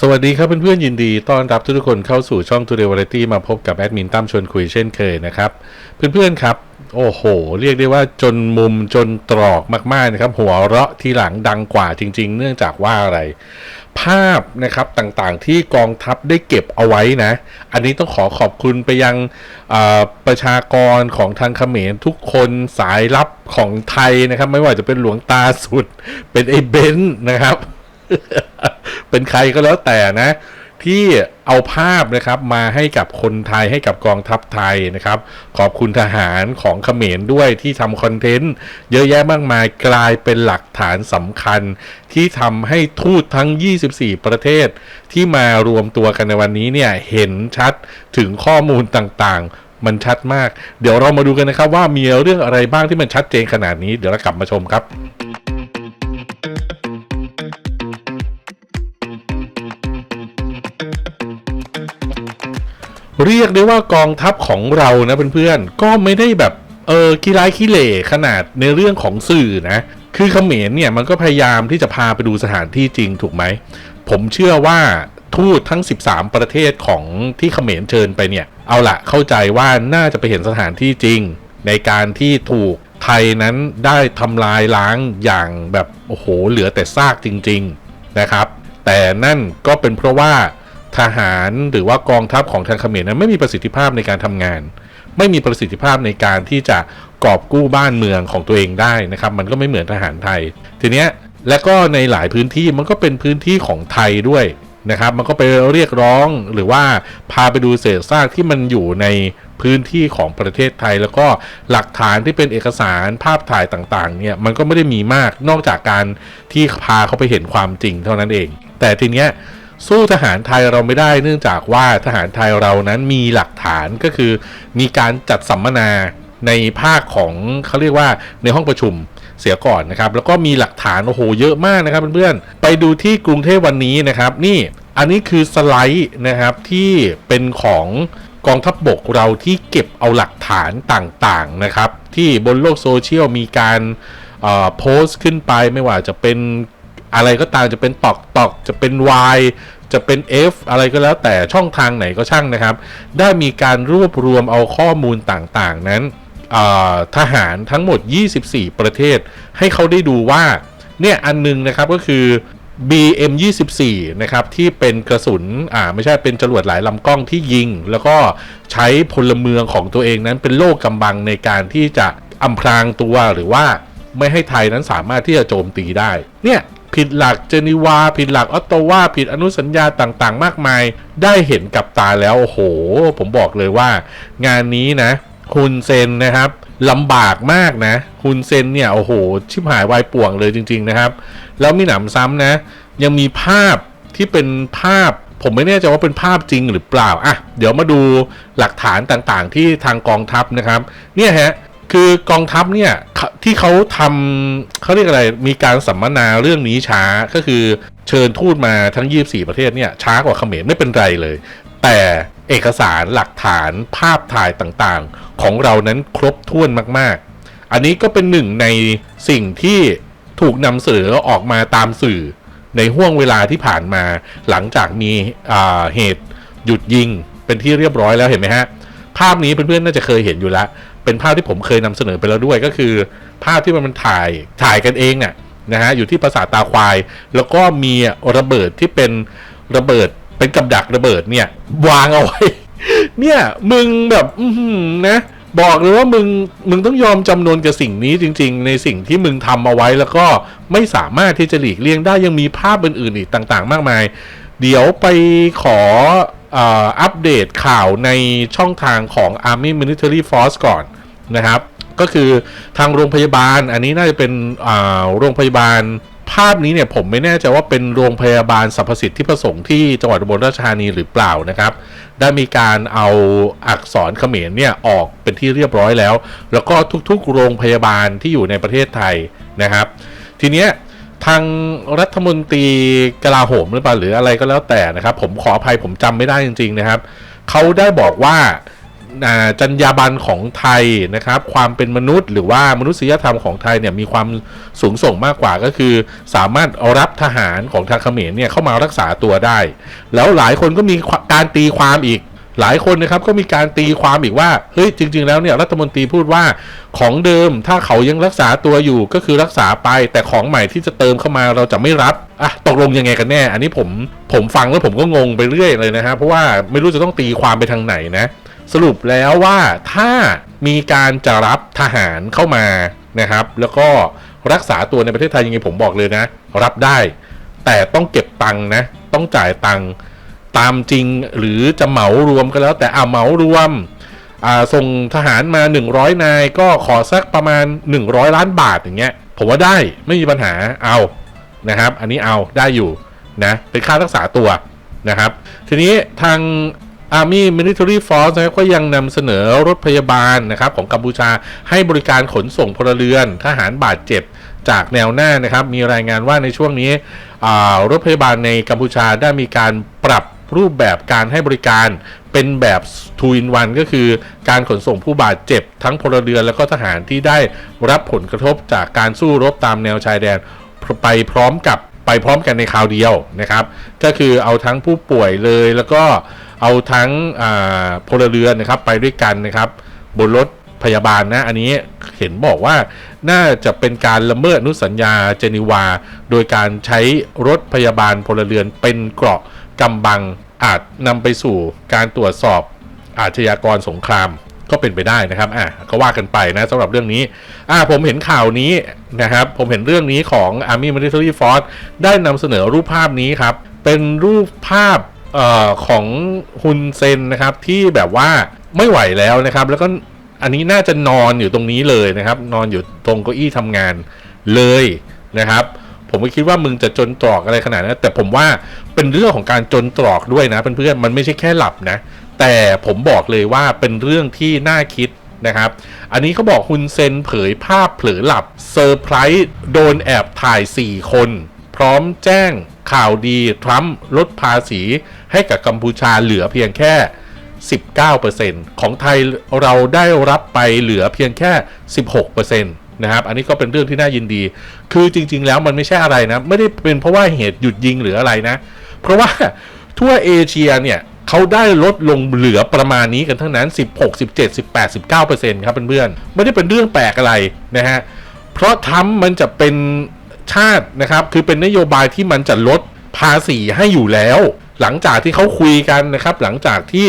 สวัสดีครับเพื่อนๆยินดีต้อนรับทุกคนเข้าสู่ช่อง Today Variety มาพบกับแอดมินตั้มชวนคุยเช่นเคยนะครับ เพื่อนๆครับ โอ้โห เรียกได้ว่าจนมุมจนตรอกมากๆนะครับ หัวเราะทีหลังดังกว่าจริง ๆ เนื่องจากว่าอะไร ภาพนะครับต่างๆที่กองทัพได้เก็บเอาไว้นะ อันนี้ต้องขอขอบคุณไปยังประชากรของทางเขมรทุกคนสายลับของไทยนะครับ ไม่ว่าจะเป็นหลวงตาสุดเป็นไอ้เบนซ์นะครับ เป็นใครก็แล้วแต่นะ ที่เอาภาพนะครับมาให้กับคนไทยให้กับกองทัพไทยนะครับ ขอบคุณทหารของเขมรด้วยที่ทำคอนเทนต์เยอะแยะมากมายกลายเป็นหลักฐานสำคัญ ที่ทำให้ทูตทั้ง 24 ประเทศ ที่มารวมตัวกันในวันนี้เนี่ยเห็นชัดถึงข้อมูลต่างๆมันชัดมาก เดี๋ยวเรามาดูกันนะครับว่ามีเรื่องอะไรบ้างที่มันชัดเจนขนาดนี้ เดี๋ยวเรากลับมาชมครับ เรียกได้ว่ากองทัพของเรานะเพื่อนๆ ก็ไม่ได้แบบเออกีฬาขี้เหร่ขนาดในเรื่องของสื่อนะ คือเขมรเนี่ยมันก็พยายามที่จะพาไปดูสถานที่จริงถูกไหม ผมเชื่อว่าทูตทั้ง 13 ประเทศของที่เขมรเชิญไปเนี่ย เอาละเข้าใจว่าน่าจะไปเห็นสถานที่จริง ในการที่ถูกไทยนั้นได้ทำลายล้างอย่างแบบโอ้โหเหลือแต่ซากจริง ๆนะครับ แต่นั่นก็เป็นเพราะว่า ทหารหรือว่ากองทัพของทางเขมรนั้นไม่มีประสิทธิภาพในการทำงาน ไม่มีประสิทธิภาพในการที่จะกอบกู้บ้านเมืองของตัวเองได้นะครับ มันก็ไม่เหมือนทหารไทย ทีเนี้ยและก็ในหลายพื้นที่มันก็เป็นพื้นที่ของไทยด้วยนะครับ มันก็ไปเรียกร้องหรือว่าพาไปดูเศษซากที่มันอยู่ในพื้นที่ของประเทศไทย แล้วก็หลักฐานที่เป็นเอกสารภาพถ่ายต่างๆเนี่ยมันก็ไม่ได้มีมากนอกจากการที่พาเขาไปเห็นความจริงเท่านั้นเอง แต่ทีเนี้ย สู้ทหารไทยเราไม่ได้เนื่องจากว่าทหารไทยเรานั้นมีหลักฐานก็คือ มีการจัดสัมมนาในภาคของเขาเรียกว่าในห้องประชุมเสียก่อนนะครับ แล้วก็มีหลักฐานโอ้โหเยอะมากนะครับเพื่อนๆไปดูที่กรุงเทพวันนี้นะครับ นี่อันนี้คือสไลด์นะครับที่เป็นของกองทัพบบกเราที่เก็บเอาหลักฐานต่างๆนะครับ ที่บนโลกโซเชียลมีการโพสต์ขึ้นไปไม่ว่าจะเป็น อะไรก็ตามจะเป็นตอกตอกจะเป็น Y จะเป็น F อะไรก็แล้วแต่ช่องทางไหนก็ช่างนะครับ ได้มีการรวบรวมเอาข้อมูลต่างๆ นั้นทหารทั้งหมด 24 ประเทศ ให้เขาได้ดูว่า เนี่ยอันหนึงนะครับก็คือ BM 24 นะครับที่เป็นกระสุนอ่าไม่ใช่เป็นจรวดหลายลำกล้องที่ยิง แล้วก็ใช้พลเมืองของตัวเองนั้นเป็นโล่กำบังในการที่จะอำพรางตัวหรือว่าไม่ให้ไทยนั้นสามารถที่จะโจมตีได้ เนี่ย ผิดหลักเจนีวา ผิดหลักออตโตวาผิดอนุสัญญาต่างๆ มากมาย ได้เห็นกับตาแล้วโอ้โห ผมบอกเลยว่า งานนี้นะฮุนเซนนะครับลำบากมากนะฮุนเซนเนี่ยโอ้โห ชิบหายวายป่วงเลยจริง ๆนะครับ แล้วมีหนำซ้ำนะ ยังมีภาพที่เป็นภาพผมไม่แน่ใจว่าเป็นภาพจริงหรือเปล่า อะ เดี๋ยวมาดูหลักฐานต่างๆ ที่ทางกองทัพนะครับ เนี่ยฮะ คือกองทัพเนี่ยที่เขาทำเขาเรียกอะไรมีการสัมมนาเรื่องนี้ช้าก็คือเชิญทูตมาทั้ง 24 ประเทศเนี่ยช้ากว่าเขมรไม่เป็นไรเลย แต่เอกสารหลักฐานภาพถ่ายต่างๆ ของเรานั้นครบถ้วนมากๆ อันนี้ก็เป็นหนึ่งในสิ่งที่ถูกนำเสนอออกมาตามสื่อในห่วงเวลาที่ผ่านมาหลังจากมีเหตุหยุดยิงเป็นที่เรียบร้อยแล้วเห็นไหมฮะ ภาพนี้เพื่อนๆน่าจะเคยเห็นอยู่แล้ว เป็นภาพที่ผมเคยนำเสนอไปแล้วด้วยก็คือ ภาพที่มันถ่ายถ่ายกันเองน่ะนะฮะอยู่ที่ปราสาทตาควาย แล้วก็มีระเบิดที่เป็นระเบิดเป็นกับดักระเบิดเนี่ยวางเอาไว้ เนี่ยมึงแบบอืนะบอกเลยว่ามึงมึงต้องยอมจำนวนกับสิ่งนี้จริง ๆ ในสิ่งที่มึงทำเอาไว้ แล้วก็ไม่สามารถที่จะหลีกเลี่ยงได้ยังมีภาพอื่นๆอีกต่างๆ มากมาย เดี๋ยวไปขออัปเดตข่าวในช่องทางของ Army Military Force ก่อน นะครับ ก็คือทางโรงพยาบาลอันนี้น่าจะเป็นโรงพยาบาลภาพนี้เนี่ยผมไม่แน่ใจว่าเป็นโรงพยาบาลสรรพสิทธิประสงค์ที่จังหวัดอุบลราชธานีหรือเปล่านะครับ ได้มีการเอาอักษรเขมรเนี่ยออกเป็นที่เรียบร้อยแล้ว แล้วก็ทุกๆ โรงพยาบาลที่อยู่ในประเทศไทยนะครับ ทีเนี้ยทางรัฐมนตรีกลาโหมหรือเปล่าหรืออะไรก็แล้วแต่นะครับ ผมขออภัยผมจำไม่ได้จริง ๆนะครับเขาได้บอกว่า จรรยาบรรณของไทยนะครับ ความเป็นมนุษย์ หรือว่ามนุษยธรรมของไทยเนี่ยมีความสูงส่งมากกว่าก็คือ สามารถเอารับทหารของทางเขมรเนี่ยเข้ามารักษาตัวได้ แล้วหลายคนก็มีการตีความอีกหลายคนนะครับก็มีการตีความอีกว่าเฮ้ยจริง ๆ แล้วเนี่ยรัฐมนตรีพูดว่าของเดิมถ้าเขายังรักษาตัวอยู่ก็คือรักษาไป แต่ของใหม่ที่จะเติมเข้ามาเราจะไม่รับอะตกลงยังไงกันแน่ อันนี้ผมผมฟังแล้วผมก็งงไปเรื่อยเลยนะฮะเพราะว่าไม่รู้จะต้องตีความไปทางไหนนะ สรุปแล้วว่าถ้ามีการจะรับทหารเข้ามานะครับ แล้วก็รักษาตัวในประเทศไทยยังไงผมบอกเลยนะ รับได้ แต่ต้องเก็บตังค์นะ ต้องจ่ายตังค์ตามจริงหรือจะเหมารวมก็แล้ว แต่เอาเหมารวมส่งทหารมา 100 นายก็ขอสักประมาณ 100 ล้านบาทอย่างเงี้ย ผมว่าได้ไม่มีปัญหาเอานะครับ อันนี้เอาได้อยู่นะเป็นค่ารักษาตัวนะครับ ทีนี้ทาง Army Military Force นะครับก็ยังนำเสนอรถพยาบาลนะครับของกัมพูชาให้บริการขนส่งพลเรือนทหารบาดเจ็บจากแนวหน้านะครับมีรายงานว่าในช่วงนี้รถพยาบาลในกัมพูชาได้มีการปรับรูปแบบการให้บริการเป็นแบบ2 in 1ก็คือการขนส่งผู้บาดเจ็บ ทั้งพลเรือนและก็ทหารที่ได้รับผลกระทบจากการสู้รบตามแนวชายแดนไปพร้อมกับไปพร้อมกันในคราวเดียวนะครับ ก็คือเอาทั้งผู้ป่วยเลยแล้วก็เอาทั้งพลเรือนนะครับไปด้วยกันนะครับ บนรถพยาบาลนะ อันนี้เห็นบอกว่าน่าจะเป็นการละเมิดอนุสัญญาเจนีวา โดยการใช้รถพยาบาลพลเรือนเป็นเกราะกำบังอาจนำไปสู่การตรวจสอบอาชญากรสงครามก็เป็นไปได้นะครับ อะ ก็ว่ากันไปนะสำหรับเรื่องนี้ อะ ผมเห็นข่าวนี้นะครับ ผมเห็นเรื่องนี้ของ Army Military Force ได้นำเสนอรูปภาพนี้ครับ เป็นรูปภาพ ออของฮุนเซนนะครับที่แบบว่าไม่ไหวแล้วนะครับ แล้วก็อันนี้น่าจะนอนอยู่ตรงนี้เลยนะครับ นอนอยู่ตรงเก้าอี้ทำงานเลยนะครับผมไม่คิดว่ามึงจะจนตรอกอะไรขนาดนั้นแต่ผมว่าเป็นเรื่องของการจนตรอกด้วยนะเพื่อนๆมันไม่ใช่แค่หลับนะ แต่ผมบอกเลยว่าเป็นเรื่องที่น่าคิดนะครับ อันนี้เขาบอกฮุนเซนเผยภาพเผลอหลับเซอร์ไพรส์โดนแอบถ่าย 4 คน พร้อมแจ้งข่าวดี ทรัมป์ลดภาษี ให้กับกัมพูชาเหลือเพียงแค่ 19%ของไทยเราได้รับไปเหลือเพียงแค่ 16%นะครับ อันนี้ก็เป็นเรื่องที่น่ายินดี คือจริง ๆ แล้วมันไม่ใช่อะไรนะ ไม่ได้เป็นเพราะว่าเหตุหยุดยิงหรืออะไรนะ เพราะว่าทั่วเอเชียเนี่ยเขาได้ลดลงเหลือประมาณนี้กันทั้งนั้น 16 17 18 19%ครับเพื่อนๆ ไม่ได้เป็นเรื่องแปลกอะไรนะฮะ เพราะทรัมป์มันจะเป็นชาตินะครับ คือเป็นนโยบายที่มันจะลดภาษีให้อยู่แล้ว หลังจากที่เขาคุยกันนะครับ หลังจากที่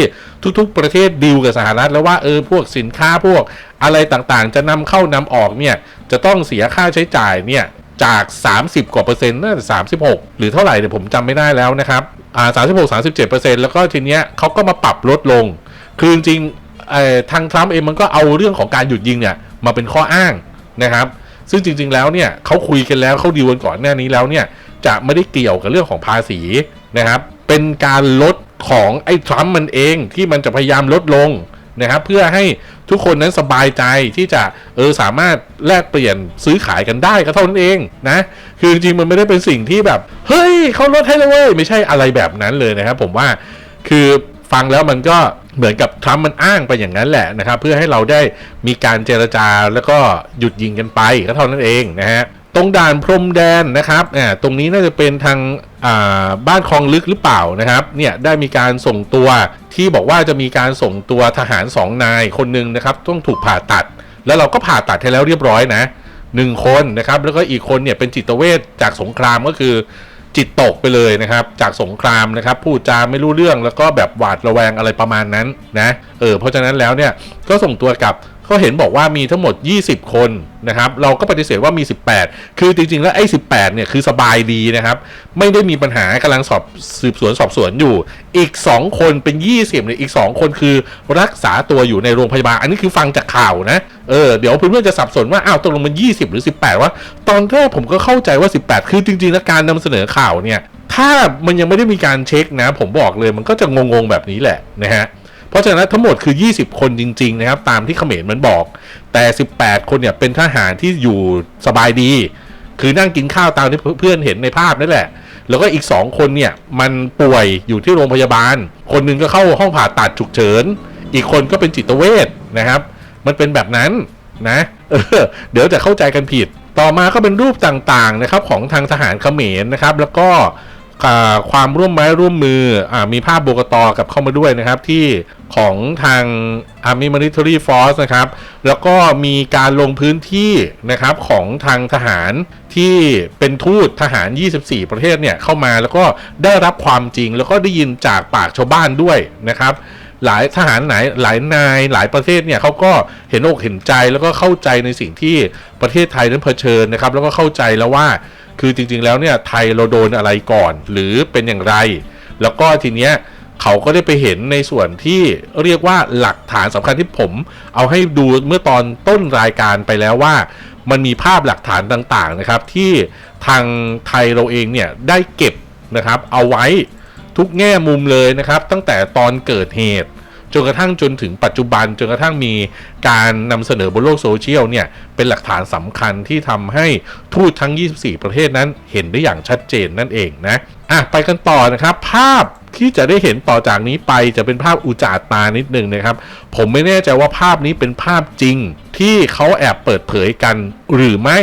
ทุกๆ ประเทศดีลกับสหรัฐแล้วว่าเออพวกสินค้าพวกอะไรต่างๆ จะนำเข้านำออกเนี่ยจะต้องเสียค่าใช้จ่ายเนี่ยจาก 30 กว่าเปอร์เซ็นต์น่าจะ36 หรือเท่าไหร่เนี่ยผมจำไม่ได้แล้วนะครับอ่า36 37เปอร์เซ็นต์แล้วก็ทีเนี้ยเขาก็มาปรับลดลง คือจริงๆทางทรัมป์เองมันก็เอาเรื่องของการหยุดยิงเนี่ยมาเป็นข้ออ้างนะครับซึ่งจริง ๆ แล้วเนี่ยเขาคุยกันแล้วเขาดีลกันก่อนหน้านี้แล้วเนี่ยจะไม่ได้เกี่ยวกับเรื่องของภาษีนะครับ เป็นการลดของไอ้ทรัมป์มันเองที่มันจะพยายามลดลงนะครับเพื่อให้ทุกคนนั้นสบายใจที่จะเออสามารถแลกเปลี่ยนซื้อขายกันได้ก็เท่านั้นเองนะ คือจริงๆมันไม่ได้เป็นสิ่งที่แบบ เฮ้ยเขาลดให้เลยเว้ยไม่ใช่อะไรแบบนั้นเลยนะครับผมว่าคือฟังแล้วมันก็เหมือนกับทรัมป์มันอ้างไปอย่างนั้นแหละนะครับ เพื่อให้เราได้มีการเจรจาแล้วก็หยุดยิงกันไปก็เท่านั้นเองนะฮะ ตรงด่านพรมแดนนะครับอ่าตรงนี้น่าจะเป็นทางอ่าบ้านคลองลึกหรือเปล่านะครับ เนี่ยได้มีการส่งตัวที่บอกว่าจะมีการส่งตัวทหารสองนายคนหนึ่งนะครับต้องถูกผ่าตัด แล้วเราก็ผ่าตัดให้แล้วเรียบร้อยนะหนึ่งคนนะครับแล้วก็อีกคนเนี่ยเป็นจิตเวชจากสงครามก็คือจิตตกไปเลยนะครับ จากสงครามนะครับพูดจาไม่รู้เรื่องแล้วก็แบบหวาดระแวงอะไรประมาณนั้นนะเออเพราะฉะนั้นแล้วเนี่ยก็ส่งตัวกลับ เขาเห็นบอกว่ามีทั้งหมด 20 คนนะครับ เราก็ปฏิเสธว่ามี 18 คือจริง ๆ แล้วไอ้18 เนี่ยคือสบายดีนะครับ ไม่ได้มีปัญหากำลังสอบสืบสวนสอบสวนอยู่ อีก 2 คนเป็น 20เนี่ยอีก 2 คนคือรักษาตัวอยู่ในโรงพยาบาล อันนี้คือฟังจากข่าวนะ เออ เดี๋ยวเพื่อนๆจะสับสนว่า อ้าวตกลงมัน 20 หรือ 18 ว่า ตอนแรกผมก็เข้าใจว่า 18 คือจริงๆแล้วการนำเสนอข่าวเนี่ย ถ้ามันยังไม่ได้มีการเช็คนะ ผมบอกเลยมันก็จะงงๆแบบนี้แหละนะฮะ เพราะฉะนั้นทั้งหมดคือ 20 คนจริง ๆ นะครับ ตามที่เขมรมันบอก แต่ 18 คนเนี่ยเป็นทหารที่อยู่สบายดี คือนั่งกินข้าวตามที่เพื่อนเห็นในภาพนั่นแหละ แล้วก็อีก 2 คนเนี่ยมันป่วยอยู่ที่โรงพยาบาล คนหนึงก็เข้าห้องผ่าตัดฉุกเฉิน อีกคนก็เป็นจิตเวชนะครับ มันเป็นแบบนั้นนะเออเดี๋ยวจะเข้าใจกันผิด ต่อมาก็เป็นรูปต่างๆนะครับของทางทหารเขมรนะครับ แล้วก็ ความร่วมไม้ร่วมมืออมีภาพโบกตอกับเข้ามาด้วยนะครับ ที่ของทาง Army Military Force นะครับ แล้วก็มีการลงพื้นที่นะครับของทางทหารที่เป็นทูตทหาร 24 ประเทศเนี่ยเข้ามาแล้วก็ได้รับความจริงแล้วก็ได้ยินจากปากชาวบ้านด้วยนะครับ หลายทหารไหนหลายนายหลายประเทศเนี่ยเขาก็เห็นอกเห็นใจแล้วก็เข้าใจในสิ่งที่ประเทศไทยนั้นเผชิญนะครับ แล้วก็เข้าใจแล้วว่า คือจริง ๆ แล้วเนี่ยไทยเราโดนอะไรก่อน หรือเป็นอย่างไร แล้วก็ทีเนี้ยเขาก็ได้ไปเห็นในส่วนที่เรียกว่าหลักฐานสำคัญที่ผม เอาให้ดูเมื่อตอนต้นรายการไปแล้วว่า มันมีภาพหลักฐานต่างๆนะครับ ที่ทางไทยเราเองเนี่ยได้เก็บนะครับ เอาไว้ทุกแง่มุมเลยนะครับ ตั้งแต่ตอนเกิดเหตุ จนกระทั่งจนถึงปัจจุบันจนกระทั่งมีการนำเสนอบนโลกโซเชียลเนี่ยเป็นหลักฐานสำคัญที่ทำให้ทูตทั้ง 24 ประเทศนั้นเห็นได้อย่างชัดเจนนั่นเองนะอะไปกันต่อนะครับ ภาพที่จะได้เห็นต่อจากนี้ไปจะเป็นภาพอุจาตานิดนึงนะครับ ผมไม่แน่ใจว่าภาพนี้เป็นภาพจริงที่เขาแอบเปิดเผยกันหรือไม่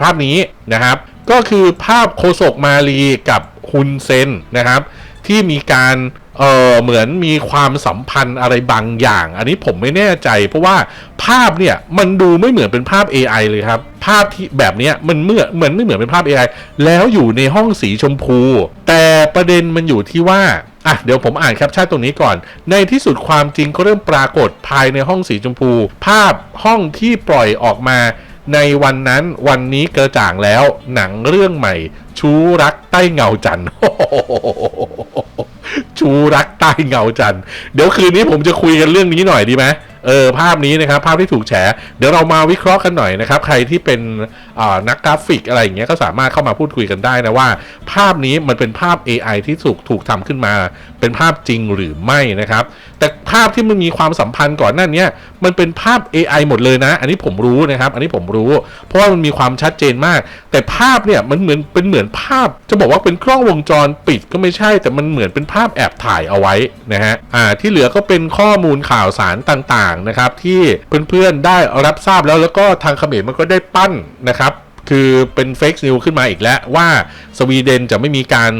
ภาพนี้นะครับ ก็คือภาพโคศกมาลีกับฮุนเซนนะครับ ที่มีการ เออเหมือนมีความสัมพันธ์อะไรบางอย่าง อันนี้ผมไม่แน่ใจ เพราะว่าภาพเนี่ยมันดูไม่เหมือนเป็นภาพ AI เลยครับ ภาพที่แบบเนี้ยมันเมื่อเหมือนไม่เหมือนเป็นภาพ AI แล้วอยู่ในห้องสีชมพู แต่ประเด็นมันอยู่ที่ว่าอะเดี๋ยวผมอ่านแคปชั่นตรงนี้ก่อน ในที่สุดความจริงก็เริ่มปรากฏภายในห้องสีชมพู ภาพห้องที่ปล่อยออกมาในวันนั้นวันนี้กระจ่างแล้วหนังเรื่องใหม่ ชู้รักใต้เงาจันทร์ ชูรักใต้เงาจันทร์เดี๋ยวคืนนี้ผมจะคุยกันเรื่องนี้หน่อยดีไหมเออภาพนี้นะครับภาพที่ถูกแฉเดี๋ยวเรามาวิเคราะห์กันหน่อยนะครับ ใครที่เป็นอ่านักกราฟิกอะไรอย่างเงี้ยก็สามารถเข้ามาพูดคุยกันได้นะว่า ภาพนี้มันเป็นภาพ AI ที่ถูกถูกทำขึ้นมา เป็นภาพจริงหรือไม่นะครับ แต่ภาพที่มันมีความสัมพันธ์ก่อนหน้าเนี้ยมันเป็นภาพ AI หมดเลยนะ อันนี้ผมรู้นะครับ อันนี้ผมรู้ เพราะว่ามันมีความชัดเจนมาก แต่ภาพเนี่ยมันเหมือนเป็นเหมือนภาพ จะบอกว่าเป็นกล้องวงจรปิดก็ไม่ใช่ แต่มันเหมือนเป็นภาพแอบถ่ายเอาไว้นะฮะอ่าที่เหลือก็เป็นข้อมูลข่าวสารต่างๆนะครับที่เพื่อนๆได้รับทราบแล้วแล้วก็ทางเขมรมันก็ได้ปั้นนะครับคือเป็นเฟกซ์นิวขึ้นมาอีกแล้วว่าสวีเดนจะไม่มีการ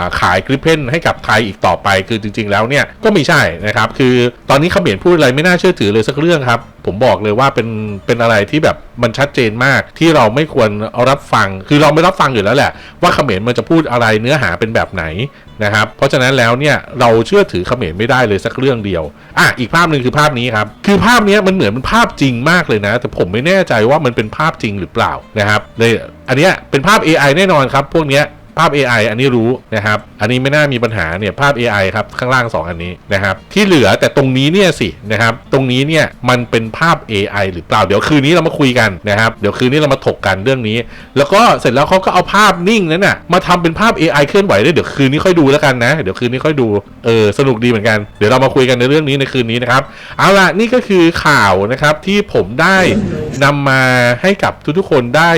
าขายกริปเพนให้กับไทยอีกต่อไป คือจริง ๆ แล้วเนี่ยก็ไม่ใช่นะครับ คือตอนนี้เขมรพูดอะไรไม่น่าเชื่อถือเลยสักเรื่องครับ ผมบอกเลยว่าเป็นเป็นอะไรที่แบบมันชัดเจนมากที่เราไม่ควรรับฟัง คือเราไม่รับฟังอยู่แล้วแหละ ว่าเขมรมันจะพูดอะไรเนื้อหาเป็นแบบไหนนะครับ เพราะฉะนั้นแล้วเนี่ยเราเชื่อถือเขมรไม่ได้เลยสักเรื่องเดียว อะอีกภาพหนึ่งคือภาพนี้ครับ คือภาพนี้มันเหมือนเป็นภาพจริงมากเลยนะ แต่ผมไม่แน่ใจว่ามันเป็นภาพจริงหรือเปล่านะครับเลยอันเนี้ยเป็นภาพ AI แน่นอนครับ พวกเนี้ย ภาพ AI อันนี้รู้นะครับ อันนี้ไม่น่ามีปัญหาเนี่ยภาพ AI ครับข้างล่าง 2 อันนี้นะครับที่เหลือแต่ตรงนี้เนี่ยสินะครับตรงนี้เนี่ยมันเป็นภาพ AI หรือเปล่าเดี๋ยวคืนนี้เรามาคุยกันนะครับเดี๋ยวคืนนี้เรามาถกกันเรื่องนี้ แล้วก็เสร็จแล้วเขาก็เอาภาพนิ่งนั้นน่ะมาทำเป็นภาพ AI เคลื่อนไหวได้วยเดี๋ยวคืนนี้ค่อยดูแล้วกันนะ เดี๋ยวคืนนี้ค่อยดูเออสนุกดีเหมือนกันเดี๋ยวเรามาคุยกันในเรื่องนี้ในคืนนี้นะครับเอาล่ะนี่ก็คือข่าวนะครับที่ผมได้นำมาให้กับทุกๆคนได้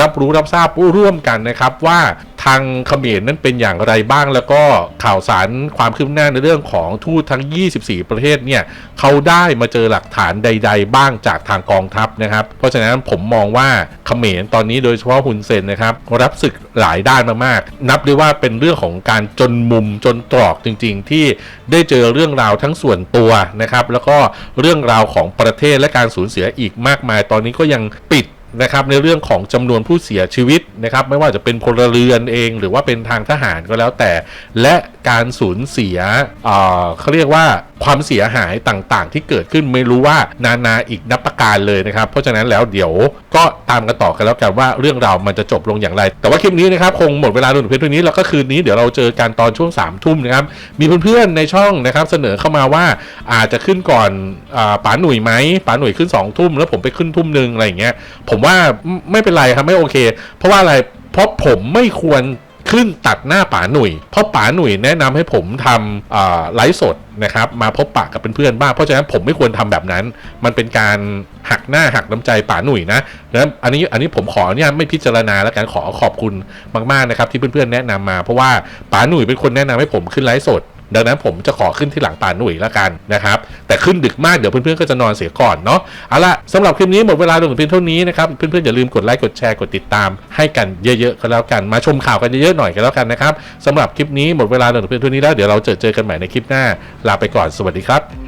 รับรู้รับทราบร่วมกันนะครับว่า ทางเขมรนั้นเป็นอย่างไรบ้าง แล้วก็ข่าวสารความคืบหน้าในเรื่องของทูตทั้ง 24 ประเทศเนี่ยเขาได้มาเจอหลักฐานใด ๆ บ้างจากทางกองทัพนะครับ เพราะฉะนั้นผมมองว่าเขมรตอนนี้โดยเฉพาะฮุนเซนนะครับ รับศึกหลายด้านมากๆ นับได้ว่าเป็นเรื่องของการจนมุมจนตรอกจริง ๆ ที่ได้เจอเรื่องราวทั้งส่วนตัวนะครับ แล้วก็เรื่องราวของประเทศและการสูญเสียอีกมากมาย ตอนนี้ก็ยังปิด นะครับในเรื่องของจำนวนผู้เสียชีวิตนะครับไม่ว่าจะเป็นพลเรือนเอง หรือว่าเป็นทางทหารก็แล้วแต่ และการสูญเสียเขาเรียกว่าความเสียหายต่างๆ ที่เกิดขึ้นไม่รู้ว่านานาอีกนับประการเลยนะครับ เพราะฉะนั้นแล้วเดี๋ยวก็ตามกันต่อกันแล้วกันว่าเรื่องราวมันจะจบลงอย่างไร แต่ว่าคลิปนี้นะครับคงหมดเวลาลงเพียงเท่านี้แล้วก็คืนนี้เดี๋ยวเราเจอกันตอนช่วง3ามทุ่มนะครับมีเพื่อนๆในช่องนะครับเสนอเข้ามาว่าอาจจะขึ้นก่อนอป๋าหนุ่ยไหมป๋าหนุ่ยขึ้น2องทุ่มแล้วผมไปขึ้นทุ่มหนึ่งอะไรอย่างเงี้ยผมว่าไม่เป็นไรครับไม่โอเค เพราะว่าอะไรเพราะผมไม่ควรขึ้นตัดหน้าป๋าหนุ่ย เพราะป๋าหนุ่ยแนะนำให้ผมทำอ่าไลฟ์สดนะครับมาพบปะกับเพื่อนๆบ้างเพราะฉะนั้นผมไม่ควรทำแบบนั้น มันเป็นการหักหน้าหักน้ำใจป๋าหนุ่ยนะแล้วอันนี้อันนี้ผมขอเนี่ยไม่พิจารณาแล้วกันขอขอบคุณมากๆนะครับที่เพื่อนๆแนะนำมา เพราะว่าป๋าหนุ่ยเป็นคนแนะนำให้ผมขึ้นไลฟ์สด ดังนั้นผมจะขอขึ้นที่หลังป่าหนุ่ยแล้วกันนะครับ แต่ขึ้นดึกมากเดี๋ยวเพื่อนๆก็จะนอนเสียก่อนเนาะเอาละสำหรับคลิปนี้หมดเวลาลงเพียงเท่านี้นะครับ เพื่อนๆอย่าลืมกดไลค์กดแชร์กดติดตาม ให้กันเยอะๆก็แล้วกันมาชมข่าวกันเยอะๆหน่อยก็แล้วกันนะครับสำหรับคลิปนี้หมดเวลาลงเพียงเท่านี้แล้วเดี๋ยวเราเจอเจอกันใหม่ในคลิปหน้าลาไปก่อนสวัสดีครับ